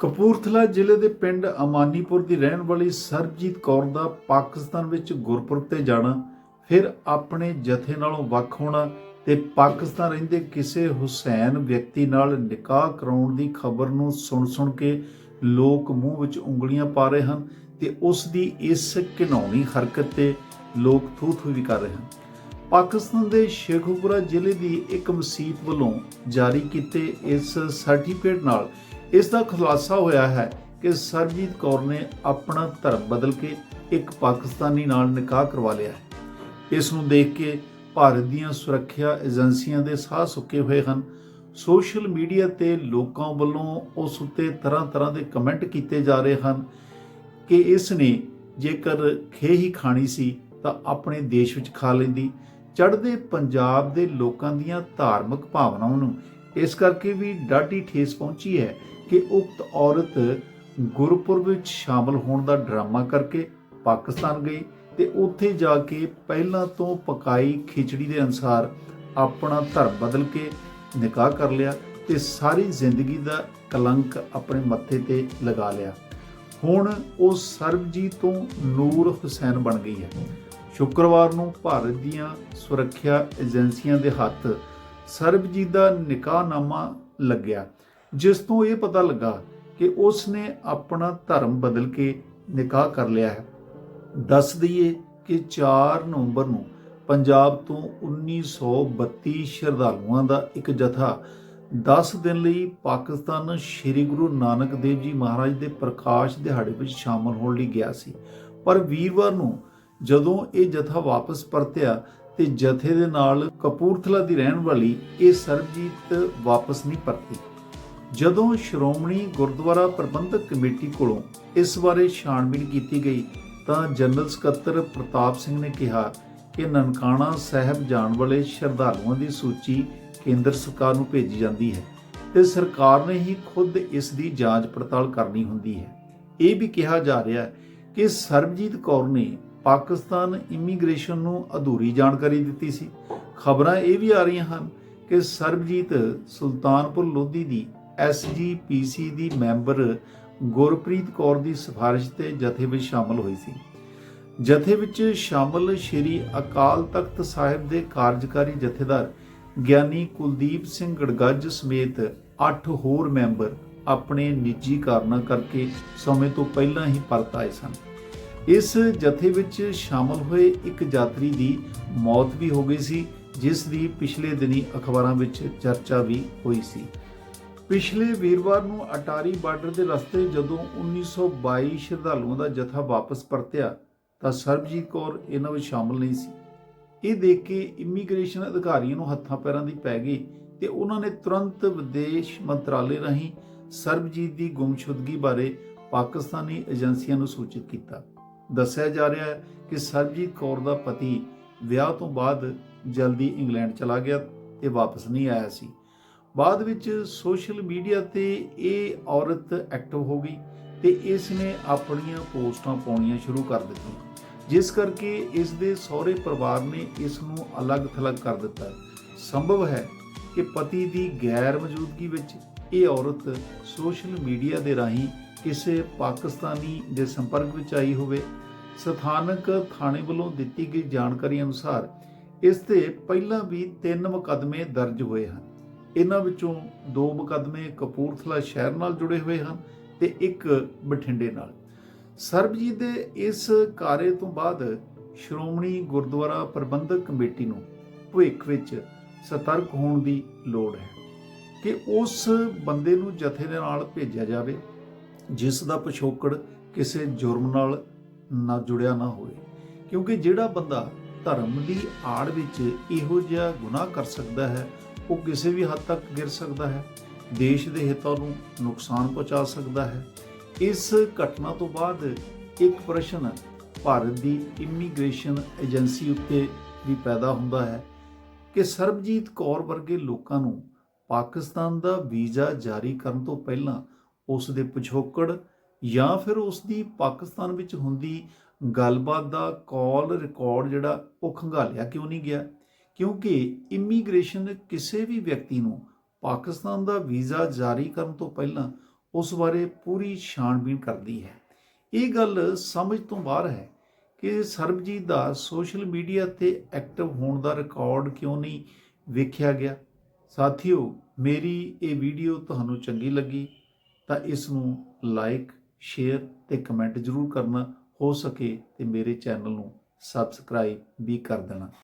ਕਪੂਰਥਲਾ ਜ਼ਿਲ੍ਹੇ ਦੇ ਪਿੰਡ ਅਮਾਨੀਪੁਰ ਦੀ ਰਹਿਣ ਵਾਲੀ ਸਰਬਜੀਤ ਕੌਰ ਦਾ ਪਾਕਿਸਤਾਨ ਵਿੱਚ ਗੁਰਪੁਰਬ ਤੇ ਜਾਣਾ, ਫਿਰ ਆਪਣੇ ਜਥੇ ਨਾਲੋਂ ਵੱਖ ਹੋਣਾ ਤੇ ਪਾਕਿਸਤਾਨ ਰਹਿੰਦੇ ਕਿਸੇ ਹੁਸੈਨ ਵਿਅਕਤੀ ਨਾਲ ਨਿਕਾਹ ਕਰਾਉਣ ਦੀ ਖਬਰ ਨੂੰ ਸੁਣ-ਸੁਣ ਕੇ ਲੋਕ ਮੂੰਹ ਵਿੱਚ ਉਂਗਲੀਆਂ ਪਾ ਰਹੇ ਹਨ ਤੇ ਉਸ ਦੀ ਇਸ ਘਿਨਾਉਣੀ ਹਰਕਤ ਤੇ ਲੋਕ ਥੂ-ਥੂ ਵੀ ਕਰ ਰਹੇ ਹਨ। ਪਾਕਿਸਤਾਨ ਦੇ ਸ਼ੇਖੂਪੁਰਾ ਜ਼ਿਲ੍ਹੇ ਦੀ ਇੱਕ ਮਸੀਤ ਵੱਲੋਂ ਜਾਰੀ ਕੀਤੇ ਇਸ ਸਰਟੀਫਿਕੇਟ ਨਾਲ ਇਸ ਦਾ ਖੁਲਾਸਾ ਹੋਇਆ ਹੈ ਕਿ ਸਰਜੀਤ ਕੌਰ ਨੇ ਆਪਣਾ ਧਰਮ ਬਦਲ ਕੇ ਇੱਕ ਪਾਕਿਸਤਾਨੀ ਨਾਲ ਨਿਕਾਹ ਕਰਵਾ ਲਿਆ ਹੈ। ਇਸ ਨੂੰ ਦੇਖ ਕੇ ਭਾਰਤ ਦੀਆਂ ਸੁਰੱਖਿਆ ਏਜੰਸੀਆਂ ਦੇ ਸਾਹ ਸੁੱਕੇ ਹੋਏ ਹਨ। ਸੋਸ਼ਲ ਮੀਡੀਆ ਤੇ ਲੋਕਾਂ ਵੱਲੋਂ ਉਸ ਉੱਤੇ ਤਰ੍ਹਾਂ-ਤਰ੍ਹਾਂ ਦੇ ਕਮੈਂਟ ਕੀਤੇ ਜਾ ਰਹੇ ਹਨ ਕਿ ਇਸ ਨੇ ਜੇਕਰ ਖੇ ਹੀ ਖਾਣੀ ਸੀ ਤਾਂ ਆਪਣੇ ਦੇਸ਼ ਵਿੱਚ ਖਾ ਲੈਂਦੀ। ਚੜ੍ਹਦੇ ਪੰਜਾਬ ਦੇ ਲੋਕਾਂ ਦੀਆਂ ਧਾਰਮਿਕ ਭਾਵਨਾਵਾਂ ਨੂੰ ਇਸ ਕਰਕੇ ਵੀ ਡਾਢੀ ਠੇਸ ਪਹੁੰਚੀ ਹੈ ਕਿ ਉਕਤ ਔਰਤ ਗੁਰਪੁਰਬ ਵਿੱਚ ਸ਼ਾਮਲ ਹੋਣ ਦਾ ਡਰਾਮਾ ਕਰਕੇ ਪਾਕਿਸਤਾਨ ਗਈ ਤੇ ਉੱਥੇ ਜਾ ਕੇ ਪਹਿਲਾਂ ਤੋਂ ਪਕਾਈ ਖਿਚੜੀ ਦੇ ਅਨਸਾਰ ਆਪਣਾ ਧਰਮ ਬਦਲ ਕੇ ਨਿਕਾਹ ਕਰ ਲਿਆ ਤੇ ਸਾਰੀ ਜ਼ਿੰਦਗੀ ਦਾ ਕਲੰਕ ਆਪਣੇ ਮੱਥੇ ਤੇ ਲਗਾ ਲਿਆ। ਹੁਣ ਉਹ ਸਰਬਜੀਤ ਤੋਂ ਨੂਰ ਹੁਸੈਨ ਬਣ ਗਈ ਹੈ। ਸ਼ੁੱਕਰਵਾਰ ਨੂੰ ਭਾਰਤ ਦੀਆਂ ਸੁਰੱਖਿਆ ਏਜੰਸੀਆਂ ਦੇ ਹੱਥ ਸਰਬਜੀਤ ਦਾ ਨਿਕਾਹਨਾਮਾ ਲੱਗਿਆ। ਜਿਸ ਤੋਂ ਇਹ ਪਤਾ ਲੱਗਾ ਕਿ ਉਸ ਨੇ ਆਪਣਾ ਧਰਮ ਬਦਲ ਕੇ ਨਿਕਾਹ ਕਰ ਲਿਆ ਹੈ। ਦੱਸ ਦਈਏ ਕਿ 4 ਨਵੰਬਰ ਨੂੰ ਪੰਜਾਬ ਤੋਂ 1932 ਸ਼ਰਧਾਲੂਆਂ ਦਾ ਇੱਕ ਜਥਾ 10 ਦਿਨ ਲਈ ਪਾਕਿਸਤਾਨ ਸ੍ਰੀ ਗੁਰੂ ਨਾਨਕ ਦੇਵ ਜੀ ਮਹਾਰਾਜ ਦੇ ਪ੍ਰਕਾਸ਼ ਦਿਹਾੜੇ ਵਿੱਚ ਸ਼ਾਮਲ ਹੋਣ ਲਈ ਗਿਆ ਸੀ। ਪਰ ਵੀਰਵਾਰ ਨੂੰ ਜਦੋਂ ਇਹ ਜਥਾ ਵਾਪਸ ਪਰਤਿਆ ਤੇ ਜਥੇ ਦੇ ਨਾਲ ਕਪੂਰਥਲਾ ਦੀ ਰਹਿਣ ਵਾਲੀ ਇਹ ਸਰਬਜੀਤ ਵਾਪਸ ਨਹੀਂ ਪਰਤੀ। ਜਦੋਂ ਸ਼੍ਰੋਮਣੀ ਗੁਰਦੁਆਰਾ ਪ੍ਰਬੰਧਕ ਕਮੇਟੀ ਕੋਲੋਂ ਇਸ ਬਾਰੇ ਛਾਣਬੀਣ ਕੀਤੀ ਗਈ, ਤਾਂ ਜਨਰਲ ਸਕੱਤਰ ਪ੍ਰਤਾਪ ਸਿੰਘ ਨੇ ਕਿਹਾ ਕਿ ਨਨਕਾਣਾ ਸਾਹਿਬ ਜਾਣ ਵਾਲੇ ਸ਼ਰਧਾਲੂਆਂ ਦੀ ਸੂਚੀ ਕੇਂਦਰ ਸਰਕਾਰ ਨੂੰ ਭੇਜੀ ਜਾਂਦੀ ਹੈ ਤੇ ਸਰਕਾਰ ਨੇ ਹੀ ਖੁਦ ਇਸ ਦੀ ਜਾਂਚ ਪੜਤਾਲ ਕਰਨੀ ਹੁੰਦੀ ਹੈ। ਇਹ ਵੀ ਕਿਹਾ ਜਾ ਰਿਹਾ ਹੈ ਕਿ ਸਰਬਜੀਤ ਕੌਰ ਨੇ ਪਾਕਿਸਤਾਨ ਇਮੀਗ੍ਰੇਸ਼ਨ ਨੂੰ ਅਧੂਰੀ ਜਾਣਕਾਰੀ ਦਿੱਤੀ ਸੀ। ਖਬਰਾਂ ਇਹ ਵੀ ਆ ਰਹੀਆਂ ਹਨ ਕਿ ਸਰਬਜੀਤ ਸੁਲਤਾਨਪੁਰ ਲੋਧੀ ਦੀ ਐਸਜੀਪੀਸੀ ਦੀ ਮੈਂਬਰ ਗੁਰਪ੍ਰੀਤ ਕੌਰ ਦੀ ਸਿਫਾਰਿਸ਼ ਤੇ ਜਥੇ ਵਿੱਚ ਸ਼ਾਮਲ ਹੋਈ ਸੀ। ਜਥੇ ਵਿੱਚ ਸ਼ਾਮਲ ਸ਼੍ਰੀ ਅਕਾਲ ਤਖਤ ਸਾਹਿਬ ਦੇ ਕਾਰਜਕਾਰੀ ਜਥੇਦਾਰ ਗਿਆਨੀ ਕੁਲਦੀਪ ਸਿੰਘ ਗੜਗੱਜ ਸਮੇਤ 8 ਹੋਰ ਮੈਂਬਰ ਆਪਣੇ ਨਿੱਜੀ ਕਾਰਨਾਂ ਕਰਕੇ ਸਮੇਂ ਤੋਂ ਪਹਿਲਾਂ ਹੀ ਪਰਤ ਆਏ ਸਨ। ਇਸ ਜਥੇ ਵਿੱਚ ਸ਼ਾਮਲ ਹੋਏ ਇੱਕ ਯਾਤਰੀ ਦੀ ਮੌਤ ਵੀ ਹੋ ਗਈ ਸੀ, ਜਿਸ ਦੀ ਪਿਛਲੇ ਦਿਨੀ ਅਖਬਾਰਾਂ ਵਿੱਚ ਚਰਚਾ ਵੀ ਹੋਈ ਸੀ। ਪਿਛਲੇ ਵੀਰਵਾਰ ਨੂੰ ਅਟਾਰੀ ਬਾਰਡਰ ਦੇ ਰਸਤੇ ਜਦੋਂ 1922 ਸ਼ਰਧਾਲੂਆਂ ਦਾ ਜਥਾ ਵਾਪਸ ਪਰਤਿਆ, ਤਾਂ ਸਰਬਜੀਤ ਕੌਰ ਇਹਨਾਂ ਵਿੱਚ ਸ਼ਾਮਲ ਨਹੀਂ ਸੀ। ਇਹ ਦੇਖ ਕੇ ਇਮੀਗ੍ਰੇਸ਼ਨ ਅਧਿਕਾਰੀਆਂ ਨੂੰ ਹੱਥਾਂ ਪੈਰਾਂ ਦੀ ਪੈ ਗਈ ਤੇ ਉਹਨਾਂ ਨੇ ਤੁਰੰਤ ਵਿਦੇਸ਼ ਮੰਤਰਾਲੇ ਰਾਹੀਂ ਸਰਬਜੀਤ ਦੀ ਗੁੰਮਸ਼ੁਦਗੀ ਬਾਰੇ ਪਾਕਿਸਤਾਨੀ ਏਜੰਸੀਆਂ ਨੂੰ ਸੂਚਿਤ ਕੀਤਾ। ਦੱਸਿਆ ਜਾ ਰਿਹਾ ਹੈ ਕਿ ਸਰਬਜੀਤ ਕੌਰ ਦਾ ਪਤੀ ਵਿਆਹ ਤੋਂ ਬਾਅਦ ਜਲਦੀ ਇੰਗਲੈਂਡ ਚਲਾ ਗਿਆ ਤੇ ਵਾਪਸ ਨਹੀਂ ਆਇਆ ਸੀ। ਬਾਅਦ ਵਿੱਚ ਸੋਸ਼ਲ ਮੀਡੀਆ ਤੇ ਇਹ ਔਰਤ ਐਕਟਿਵ ਹੋ ਗਈ ਤੇ ਇਸ ਨੇ ਆਪਣੀਆਂ ਪੋਸਟਾਂ ਪਾਉਣੀਆਂ ਸ਼ੁਰੂ ਕਰ ਦਿੱਤੀਆਂ। ਜਿਸ ਕਰਕੇ ਇਸ ਦੇ ਸਹੁਰੇ ਪਰਿਵਾਰ ਨੇ ਇਸ ਨੂੰ ਅਲੱਗ-ਥਲੱਗ ਕਰ ਦਿੱਤਾ। ਸੰਭਵ ਹੈ ਕਿ ਪਤੀ ਦੀ ਗੈਰ ਮੌਜੂਦਗੀ ਵਿੱਚ ਇਹ ਔਰਤ ਸੋਸ਼ਲ ਮੀਡੀਆ ਦੇ ਰਾਹੀਂ ਕਿਸੇ ਪਾਕਿਸਤਾਨੀ ਦੇ ਸੰਪਰਕ ਵਿੱਚ ਆਈ ਹੋਵੇ। ਸਥਾਨਕ ਥਾਣੇ ਵੱਲੋਂ ਦਿੱਤੀ ਗਈ ਜਾਣਕਾਰੀ ਅਨੁਸਾਰ ਇਸ ਤੇ ਪਹਿਲਾਂ ਵੀ ਤਿੰਨ ਮੁਕੱਦਮੇ ਦਰਜ ਹੋਏ ਹਨ। ਇਹਨਾਂ ਵਿੱਚੋਂ ਦੋ ਮੁਕੱਦਮੇ ਕਪੂਰਥਲਾ ਸ਼ਹਿਰ ਨਾਲ ਜੁੜੇ ਹੋਏ ਹਨ ਤੇ ਇੱਕ ਬਠਿੰਡੇ ਨਾਲ। ਸਰਬਜੀਤ ਦੇ ਇਸ ਕਾਰੇ ਤੋਂ ਬਾਅਦ ਸ਼੍ਰੋਮਣੀ ਗੁਰਦੁਆਰਾ ਪ੍ਰਬੰਧਕ ਕਮੇਟੀ ਨੂੰ ਭਵਿੱਖ ਵਿੱਚ ਸਤਰਕ ਹੋਣ ਦੀ ਲੋੜ ਹੈ ਕਿ ਉਸ ਬੰਦੇ ਨੂੰ ਜਥੇ ਦੇ ਨਾਲ ਭੇਜਿਆ ਜਾਵੇ, ਜਿਸ ਦਾ ਪਿਛੋਕੜ ਕਿਸੇ ਜੁਰਮ ਨਾਲ ਨਾ ਜੁੜਿਆ ਨਾ ਹੋਵੇ, ਕਿਉਂਕਿ ਜਿਹੜਾ ਬੰਦਾ ਧਰਮ ਦੀ ਆੜ ਵਿੱਚ ਇਹੋ ਜਿਹਾ ਗੁਨਾਹ ਕਰ ਸਕਦਾ ਹੈ ਉਹ ਕਿਸੇ ਵੀ ਹੱਦ ਤੱਕ ਗਿਰ ਸਕਦਾ ਹੈ, ਦੇਸ਼ ਦੇ ਹਿੱਤਾਂ ਨੂੰ ਨੁਕਸਾਨ ਪਹੁੰਚਾ ਸਕਦਾ ਹੈ। ਇਸ ਘਟਨਾ ਤੋਂ ਬਾਅਦ ਇੱਕ ਪ੍ਰਸ਼ਨ ਭਾਰਤ ਦੀ ਇਮੀਗ੍ਰੇਸ਼ਨ ਏਜੰਸੀ ਉੱਤੇ ਵੀ ਪੈਦਾ ਹੁੰਦਾ ਹੈ ਕਿ ਸਰਬਜੀਤ ਕੌਰ ਵਰਗੇ ਲੋਕਾਂ ਨੂੰ ਪਾਕਿਸਤਾਨ ਦਾ ਵੀਜ਼ਾ ਜਾਰੀ ਕਰਨ ਤੋਂ ਪਹਿਲਾਂ ਉਸ ਦੇ ਪਿਛੋਕੜ ਜਾਂ ਫਿਰ ਉਸ ਦੀ ਪਾਕਿਸਤਾਨ ਵਿੱਚ ਹੁੰਦੀ ਗੱਲਬਾਤ ਦਾ ਕਾਲ ਰਿਕਾਰਡ ਜਿਹੜਾ ਉਹ ਖੰਗਾਲਿਆ ਕਿਉਂ ਨਹੀਂ ਗਿਆ? ਕਿਉਂਕਿ ਇਮੀਗ੍ਰੇਸ਼ਨ ਕਿਸੇ ਵੀ ਵਿਅਕਤੀ ਨੂੰ ਪਾਕਿਸਤਾਨ ਦਾ ਵੀਜ਼ਾ ਜਾਰੀ ਕਰਨ ਤੋਂ ਪਹਿਲਾਂ ਉਸ ਬਾਰੇ ਪੂਰੀ ਛਾਣਬੀਣ ਕਰਦੀ ਹੈ। ਇਹ ਗੱਲ ਸਮਝ ਤੋਂ ਬਾਹਰ ਹੈ ਕਿ ਸਰਬਜੀਤ ਦਾ ਸੋਸ਼ਲ ਮੀਡੀਆ ਤੇ ਐਕਟਿਵ ਹੋਣ ਦਾ ਰਿਕਾਰਡ ਕਿਉਂ ਨਹੀਂ ਵੇਖਿਆ ਗਿਆ। ਸਾਥੀਓ, ਮੇਰੀ ਇਹ ਵੀਡੀਓ ਤੁਹਾਨੂੰ ਚੰਗੀ ਲੱਗੀ ਤਾਂ ਇਸ ਨੂੰ ਲਾਈਕ, ਸ਼ੇਅਰ ਤੇ ਕਮੈਂਟ ਜ਼ਰੂਰ ਕਰਨਾ। ਹੋ ਸਕੇ ਤੇ ਮੇਰੇ ਚੈਨਲ ਨੂੰ ਸਬਸਕ੍ਰਾਈਬ ਵੀ ਕਰ ਦੇਣਾ।